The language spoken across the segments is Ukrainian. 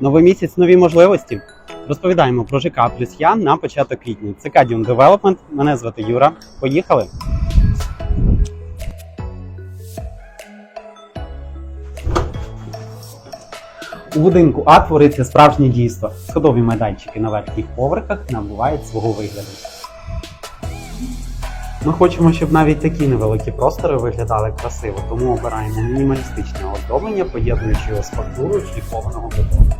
Новий місяць, нові можливості. Розповідаємо про ЖК плюс я на початок квітня. Це Кадіум Development. Мене звати Юра. Поїхали. У будинку А твориться справжнє дійство. Сходові майданчики на верхніх поверхах набувають свого вигляду. Ми хочемо, щоб навіть такі невеликі простори виглядали красиво, тому обираємо мінімалістичне оздоблення, поєднуючи його з фактурою шліфованого бетону.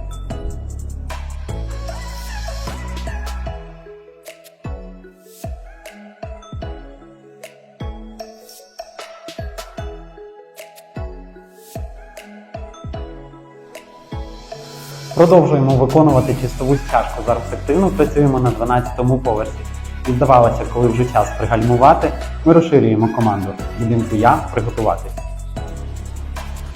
Продовжуємо виконувати чистову стяжку. Зараз активно працюємо на 12-му поверсі. І здавалося, коли вже час пригальмувати, ми розширюємо команду будинку я приготуватись.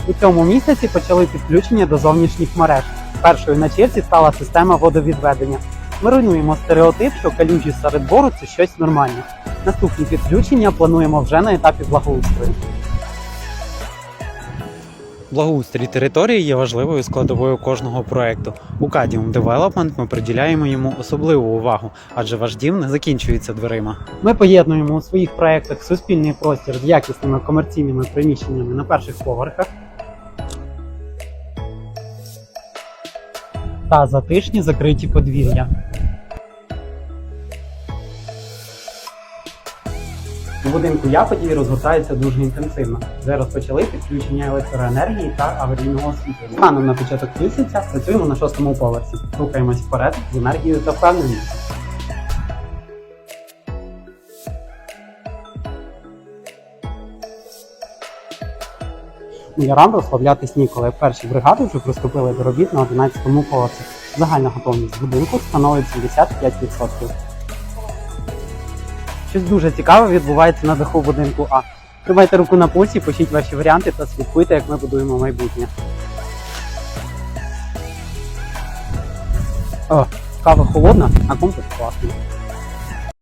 У цьому місяці почали підключення до зовнішніх мереж. Першою на черзі стала система водовідведення. Ми руйнуємо стереотип, що калюжі серед бору це щось нормальне. Наступні підключення плануємо вже на етапі благоустрою. Благоустрій території є важливою складовою кожного проекту. У Cadium Development ми приділяємо йому особливу увагу, адже ваш дім не закінчується дверима. Ми поєднуємо у своїх проектах суспільний простір з якісними комерційними приміщеннями на перших поверхах та затишні закриті подвір'я. У будинку я події розгортаються дуже інтенсивно. Вже розпочали підключення електроенергії та аварійного освітлення. Станом на початок місяця працюємо на шостому поверсі. Рухаємось вперед з енергією та впевненістю. Мулярам розслаблятись ніколи. Перші бригади вже приступили до робіт на 11-му поверсі. Загальна готовність будинку становить 75%. Щось дуже цікаве відбувається на даху будинку А. Тримайте руку на пульсі, пишіть ваші варіанти та слідкуйте, як ми будуємо майбутнє. О, кава холодна, а комплекс класний.